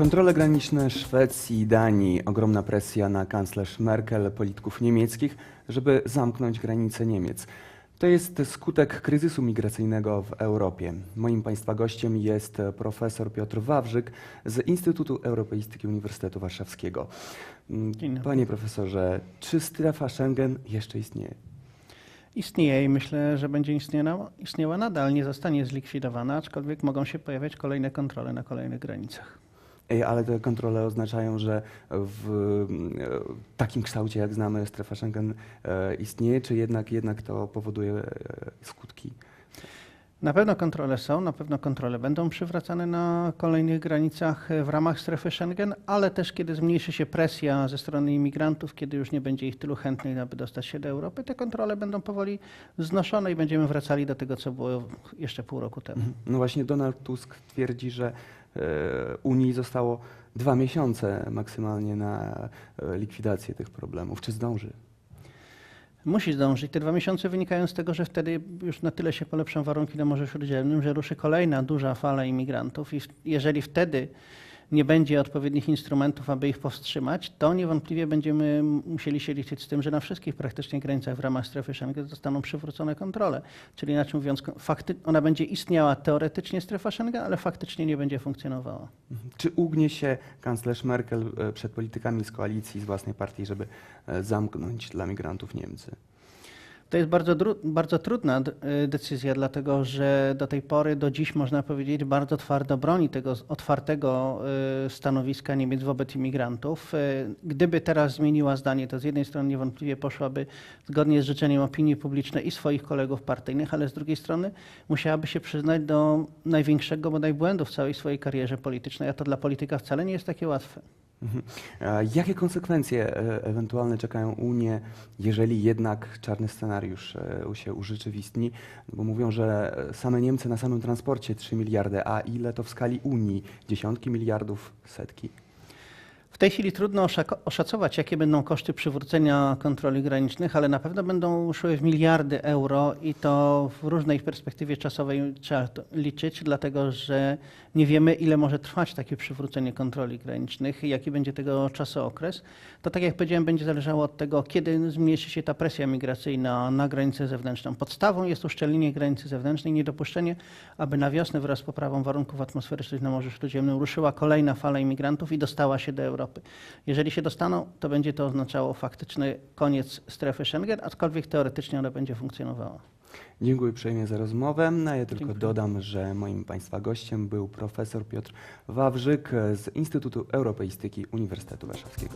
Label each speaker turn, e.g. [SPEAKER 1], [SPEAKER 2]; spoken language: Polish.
[SPEAKER 1] Kontrole graniczne Szwecji i Danii, ogromna presja na kanclerz Merkel, polityków niemieckich, żeby zamknąć granice Niemiec. To jest skutek kryzysu migracyjnego w Europie. Moim Państwa gościem jest profesor Piotr Wawrzyk z Instytutu Europeistyki Uniwersytetu Warszawskiego. Panie profesorze, czy strefa Schengen jeszcze istnieje?
[SPEAKER 2] Istnieje i myślę, że będzie istniała, istniała nadal, nie zostanie zlikwidowana, aczkolwiek mogą się pojawiać kolejne kontrole na kolejnych granicach.
[SPEAKER 1] Ale te kontrole oznaczają, że w e, takim kształcie, jak znamy, strefa Schengen e, istnieje, czy jednak, jednak to powoduje e, skutki?
[SPEAKER 2] Na pewno kontrole są, na pewno kontrole będą przywracane na kolejnych granicach e, w ramach strefy Schengen, ale też kiedy zmniejszy się presja ze strony imigrantów, kiedy już nie będzie ich tylu chętnych, aby dostać się do Europy, te kontrole będą powoli znoszone i będziemy wracali do tego, co było jeszcze pół roku temu.
[SPEAKER 1] No właśnie Donald Tusk twierdzi, że e, Unii zostało dwa miesiące maksymalnie na e, likwidację tych problemów. Czy zdąży?
[SPEAKER 2] Musi zdążyć. Te dwa miesiące wynikają z tego, że wtedy już na tyle się polepszą warunki na Morzu Śródziemnym, że ruszy kolejna duża fala imigrantów i jeżeli wtedy nie będzie odpowiednich instrumentów, aby ich powstrzymać, to niewątpliwie będziemy musieli się liczyć z tym, że na wszystkich praktycznie granicach w ramach strefy Schengen zostaną przywrócone kontrole. Czyli inaczej mówiąc, ona będzie istniała teoretycznie strefa Schengen, ale faktycznie nie będzie funkcjonowała.
[SPEAKER 1] Mhm. Czy ugnie się kanclerz Merkel e, przed politykami z koalicji, z własnej partii, żeby e, zamknąć dla migrantów Niemcy?
[SPEAKER 2] To jest bardzo, bardzo trudna y, decyzja, dlatego że do tej pory, do dziś można powiedzieć, bardzo twardo broni tego otwartego y, stanowiska Niemiec wobec imigrantów. Y, Gdyby teraz zmieniła zdanie, to z jednej strony niewątpliwie poszłaby zgodnie z życzeniem opinii publicznej i swoich kolegów partyjnych, ale z drugiej strony musiałaby się przyznać do największego bodaj błędu w całej swojej karierze politycznej, a to dla polityka wcale nie jest takie łatwe.
[SPEAKER 1] Mhm. Jakie konsekwencje e, ewentualne czekają Unię, jeżeli jednak czarny scenariusz e, się urzeczywistni? No bo mówią, że e, same Niemcy na samym transporcie 3 miliardy, a ile to w skali Unii? Dziesiątki miliardów, setki?
[SPEAKER 2] Tej chwili trudno oszacować, jakie będą koszty przywrócenia kontroli granicznych, ale na pewno będą szły w miliardy euro i to w różnej perspektywie czasowej trzeba liczyć, dlatego że nie wiemy, ile może trwać takie przywrócenie kontroli granicznych, jaki będzie tego czasookres. To tak jak powiedziałem, będzie zależało od tego, kiedy zmniejszy się ta presja migracyjna na granicę zewnętrzną. Podstawą jest uszczelnienie granicy zewnętrznej, niedopuszczenie, aby na wiosnę wraz z poprawą warunków atmosferycznych na Morzu Śródziemnym ruszyła kolejna fala imigrantów i dostała się do Europy. Jeżeli się dostaną, to będzie to oznaczało faktyczny koniec strefy Schengen, aczkolwiek teoretycznie ona będzie funkcjonowała.
[SPEAKER 1] Dziękuję uprzejmie za rozmowę. A ja tylko
[SPEAKER 2] Dziękuję.
[SPEAKER 1] dodam, że moim Państwa gościem był profesor Piotr Wawrzyk z Instytutu Europeistyki Uniwersytetu Warszawskiego.